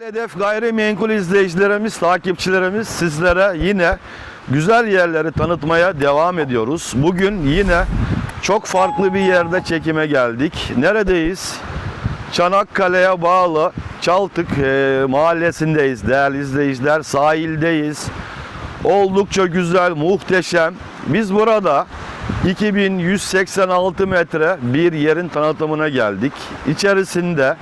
Hedef gayrimenkul izleyicilerimiz, takipçilerimiz sizlere yine güzel yerleri tanıtmaya devam ediyoruz. Bugün yine çok farklı bir yerde çekime geldik. Neredeyiz? Çanakkale'ye bağlı Çaltık e, mahallesindeyiz değerli izleyiciler. Sahildeyiz. Oldukça güzel, muhteşem. Biz burada 2186 metre bir yerin tanıtımına geldik. İçerisinde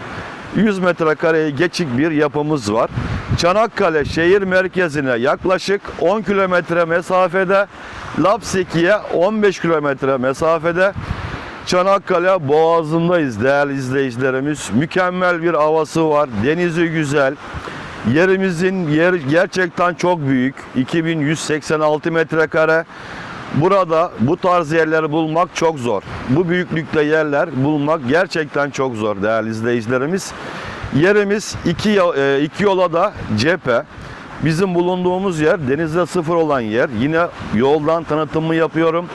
100 metrekareye geçik bir yapımız var. Çanakkale şehir merkezine yaklaşık 10 kilometre mesafede, Lapseki'ye 15 kilometre mesafede Çanakkale Boğazı'ndayız değerli izleyicilerimiz. Mükemmel bir havası var, denizi güzel. Yerimizin yer gerçekten çok büyük. 2186 metrekare. Burada bu tarz yerleri bulmak çok zor. Bu büyüklükte yerler bulmak gerçekten çok zor değerli izleyicilerimiz. Yerimiz iki, e, iki yola da cephe. Bizim bulunduğumuz yer denizde sıfır olan yer. Yine yoldan tanıtımı yapıyorum.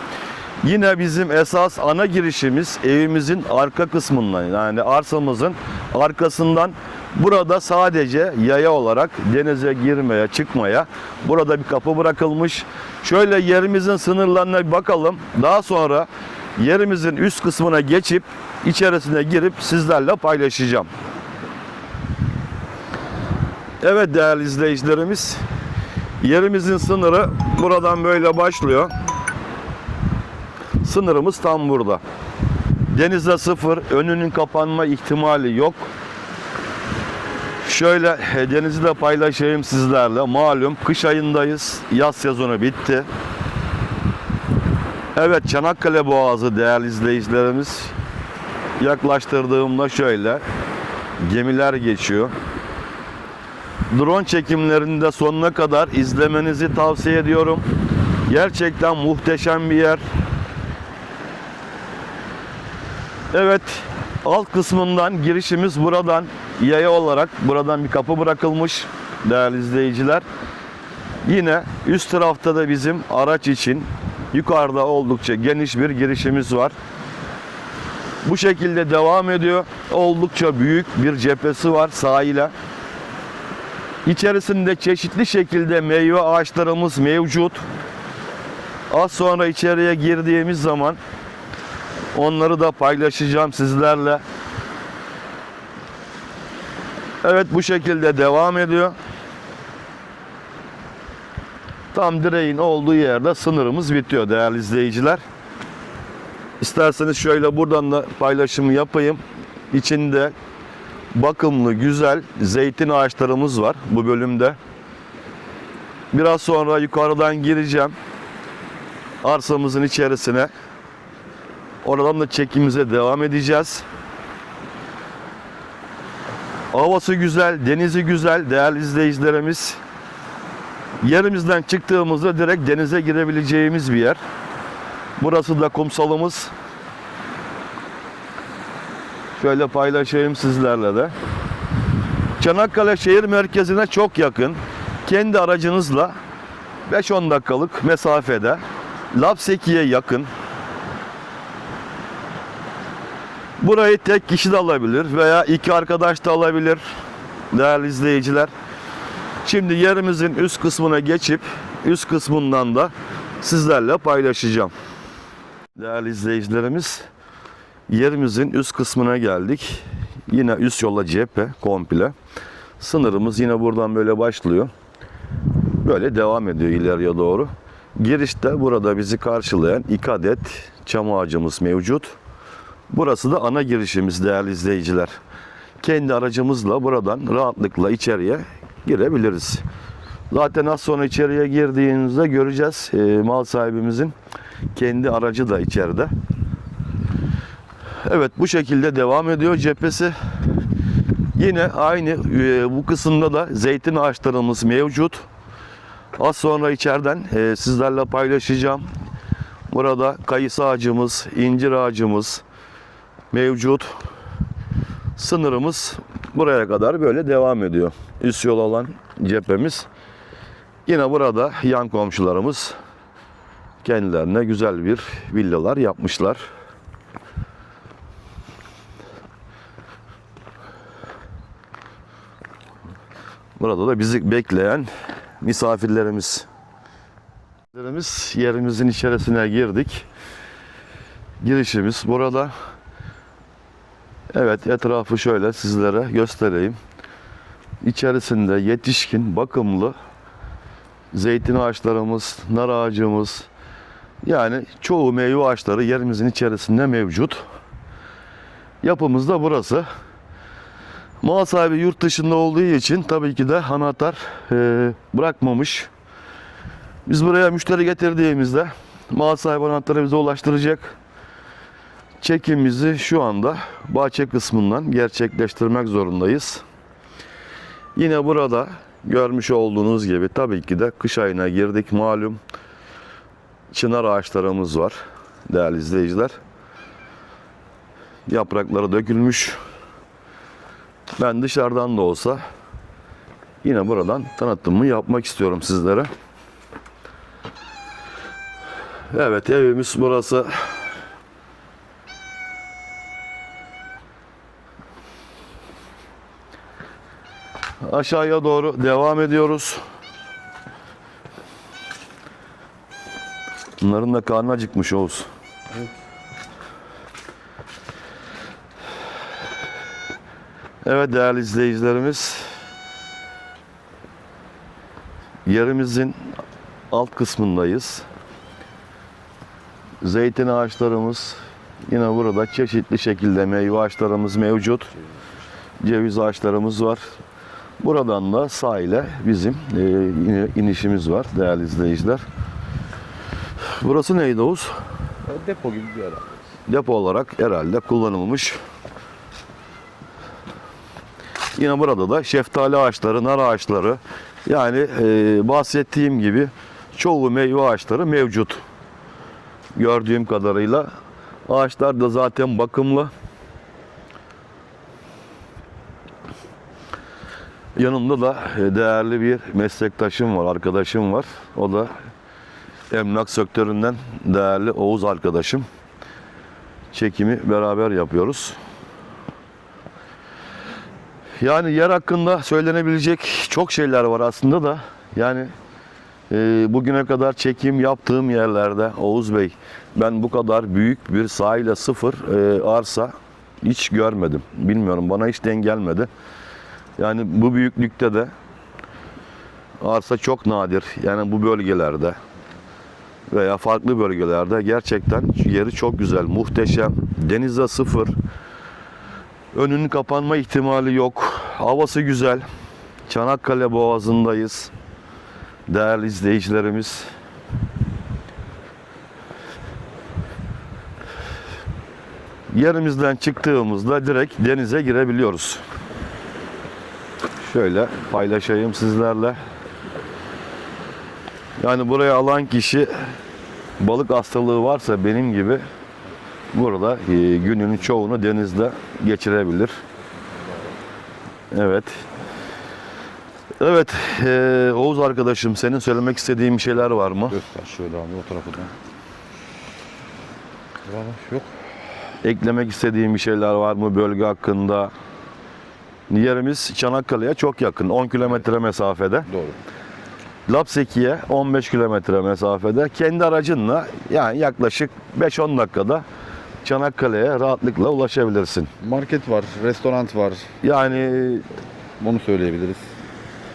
Yine bizim esas ana girişimiz evimizin arka kısmından yani arsamızın arkasından burada sadece yaya olarak denize girmeye çıkmaya burada bir kapı bırakılmış. Şöyle yerimizin sınırlarına bir bakalım. Daha sonra yerimizin üst kısmına geçip içerisine girip sizlerle paylaşacağım. Evet değerli izleyicilerimiz yerimizin sınırı buradan böyle başlıyor. Sınırımız tam burada. Denizde sıfır, önünün kapanma ihtimali yok. Şöyle e, denizi de paylaşayım sizlerle. Malum kış ayındayız. Yaz sezonu bitti. Evet Çanakkale Boğazı değerli izleyicilerimiz. Yaklaştırdığımda şöyle gemiler geçiyor. Drone çekimlerinde sonuna kadar izlemenizi tavsiye ediyorum. Gerçekten muhteşem bir yer. Evet, alt kısmından girişimiz buradan yaya olarak buradan bir kapı bırakılmış değerli izleyiciler. Yine üst tarafta da bizim araç için yukarıda oldukça geniş bir girişimiz var. Bu şekilde devam ediyor. Oldukça büyük bir cephesi var sahile. İçerisinde çeşitli şekilde meyve ağaçlarımız mevcut. Az sonra içeriye girdiğimiz zaman Onları da paylaşacağım sizlerle. Evet bu şekilde devam ediyor. Tam direğin olduğu yerde sınırımız bitiyor değerli izleyiciler. İsterseniz şöyle buradan da paylaşımı yapayım. İçinde bakımlı güzel zeytin ağaçlarımız var bu bölümde. Biraz sonra yukarıdan gireceğim. Arsamızın içerisine. Oradan da çekimimize devam edeceğiz. Havası güzel, denizi güzel değerli izleyicilerimiz. Yerimizden çıktığımızda direkt denize girebileceğimiz bir yer. Burası da kumsalımız. Şöyle paylaşayım sizlerle de. Çanakkale şehir merkezine çok yakın. Kendi aracınızla 5-10 dakikalık mesafede Lapseki'ye yakın. Burayı tek kişi de alabilir veya iki arkadaş da alabilir değerli izleyiciler. Şimdi yerimizin üst kısmına geçip üst kısmından da sizlerle paylaşacağım. Değerli izleyicilerimiz yerimizin üst kısmına geldik. Yine üst yola cephe komple. Sınırımız yine buradan böyle başlıyor. Böyle devam ediyor ileriye doğru. Girişte burada bizi karşılayan iki adet çam ağacımız mevcut. Burası da ana girişimiz değerli izleyiciler. Kendi aracımızla buradan rahatlıkla içeriye girebiliriz. Zaten az sonra içeriye girdiğinizde göreceğiz e, mal sahibimizin kendi aracı da içeride. Evet bu şekilde devam ediyor cephesi. Yine aynı e, bu kısımda da zeytin ağaçlarımız mevcut. Az sonra içeriden e, sizlerle paylaşacağım. Burada kayısı ağacımız, incir ağacımız, mevcut. Sınırımız buraya kadar böyle devam ediyor. Üst yol olan cephemiz. Yine burada yan komşularımız kendilerine güzel bir villalar yapmışlar. Burada da bizi bekleyen misafirlerimiz. Yerimizin içerisine girdik. Girişimiz burada. Evet etrafı şöyle sizlere göstereyim. İçerisinde yetişkin, bakımlı zeytin ağaçlarımız, nar ağacımız, yani çoğu meyve ağaçları yerimizin içerisinde mevcut. Yapımız da burası. Mal sahibi yurt dışında olduğu için tabii ki de anahtar e, bırakmamış. Biz buraya müşteri getirdiğimizde mal sahibi anahtarı bize ulaştıracak. Çekimimizi şu anda bahçe kısmından gerçekleştirmek zorundayız. Yine burada görmüş olduğunuz gibi tabii ki de kış ayına girdik malum. Çınar ağaçlarımız var değerli izleyiciler. Yaprakları dökülmüş. Ben dışarıdan da olsa yine buradan tanıtımı yapmak istiyorum sizlere. Evet evimiz burası. Aşağıya doğru devam ediyoruz. Bunların da karnı acıkmış Oğuz. Evet değerli izleyicilerimiz. Yerimizin alt kısmındayız. Zeytin ağaçlarımız yine burada çeşitli şekilde meyve ağaçlarımız mevcut. Ceviz ağaçlarımız var. Buradan da sahile bizim e, inişimiz var değerli izleyiciler. Burası neydi Oğuz? Depo gibi bir yer. Depo olarak herhalde kullanılmış. Yine burada da şeftali ağaçları, nar ağaçları yani e, bahsettiğim gibi çoğu meyve ağaçları mevcut. Gördüğüm kadarıyla ağaçlar da zaten bakımlı. Yanımda da e, değerli bir meslektaşım var, arkadaşım var. O da emlak sektöründen değerli Oğuz arkadaşım. Çekimi beraber yapıyoruz. Yani yer hakkında söylenebilecek çok şeyler var aslında da. Yani e, bugüne kadar çekim yaptığım yerlerde Oğuz Bey ben bu kadar büyük bir sahile sıfır e, arsa hiç görmedim. Bilmiyorum bana hiç denk gelmedi. Yani bu büyüklükte de arsa çok nadir. Yani bu bölgelerde veya farklı bölgelerde gerçekten yeri çok güzel, muhteşem. Denize sıfır. Önünün kapanma ihtimali yok. Havası güzel. Çanakkale Boğazı'ndayız. Değerli izleyicilerimiz. Yerimizden çıktığımızda direkt denize girebiliyoruz. Şöyle paylaşayım sizlerle. Yani buraya alan kişi balık hastalığı varsa benim gibi burada e, gününün çoğunu denizde geçirebilir. Evet. Evet, e, Oğuz arkadaşım senin söylemek istediğin bir şeyler var mı? Göster şöyle abi o tarafı da. Yok. Eklemek istediğin bir şeyler var mı bölge hakkında? Yerimiz Çanakkale'ye çok yakın, 10 kilometre mesafede. Doğru. Lapseki'ye 15 kilometre mesafede. Kendi aracınla yani yaklaşık 5-10 dakikada Çanakkale'ye rahatlıkla ulaşabilirsin. Market var, restoran var. Yani Bunu söyleyebiliriz.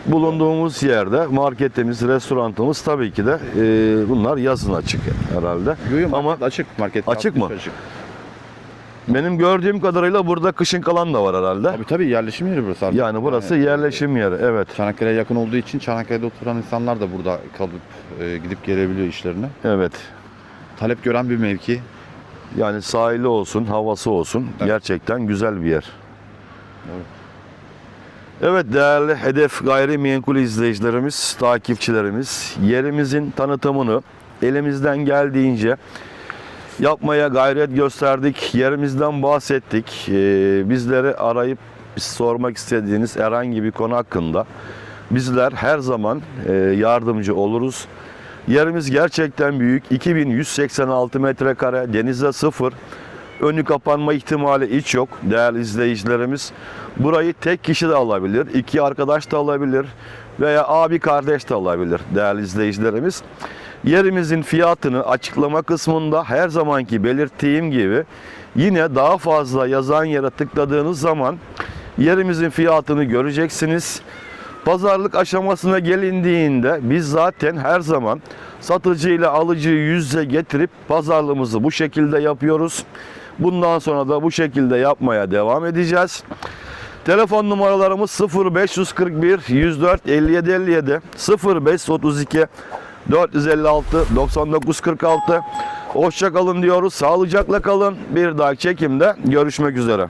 bulunduğumuz yerde marketimiz, restoranımız tabii ki de e, bunlar yazın açık herhalde. Yo, yo, Ama açık market. Açık mı? Açık. Benim gördüğüm kadarıyla burada kışın kalan da var herhalde. Tabii tabii yerleşim yeri burası artık. Yani burası yerleşim yeri. Evet. Çanakkale'ye yakın olduğu için Çanakkale'de oturan insanlar da burada kalıp e, gidip gelebiliyor işlerine. Evet. Talep gören bir mevki. Yani sahili olsun, havası olsun. Evet. Gerçekten güzel bir yer. Evet. Evet değerli Hedef Gayrimenkul izleyicilerimiz, takipçilerimiz yerimizin tanıtımını elimizden geldiğince yapmaya gayret gösterdik. Yerimizden bahsettik. Ee, bizleri arayıp sormak istediğiniz herhangi bir konu hakkında bizler her zaman e, yardımcı oluruz. Yerimiz gerçekten büyük. 2186 metrekare, denize sıfır. Önü kapanma ihtimali hiç yok değerli izleyicilerimiz. Burayı tek kişi de alabilir, iki arkadaş da alabilir veya abi kardeş de alabilir değerli izleyicilerimiz. Yerimizin fiyatını açıklama kısmında her zamanki belirttiğim gibi yine daha fazla yazan yere tıkladığınız zaman yerimizin fiyatını göreceksiniz. Pazarlık aşamasına gelindiğinde biz zaten her zaman satıcı ile alıcıyı yüz yüze getirip pazarlığımızı bu şekilde yapıyoruz. Bundan sonra da bu şekilde yapmaya devam edeceğiz. Telefon numaralarımız 0541 104 57 57 0532 456 99 46 Hoşça kalın diyoruz. Sağlıcakla kalın. Bir dahaki çekimde görüşmek üzere.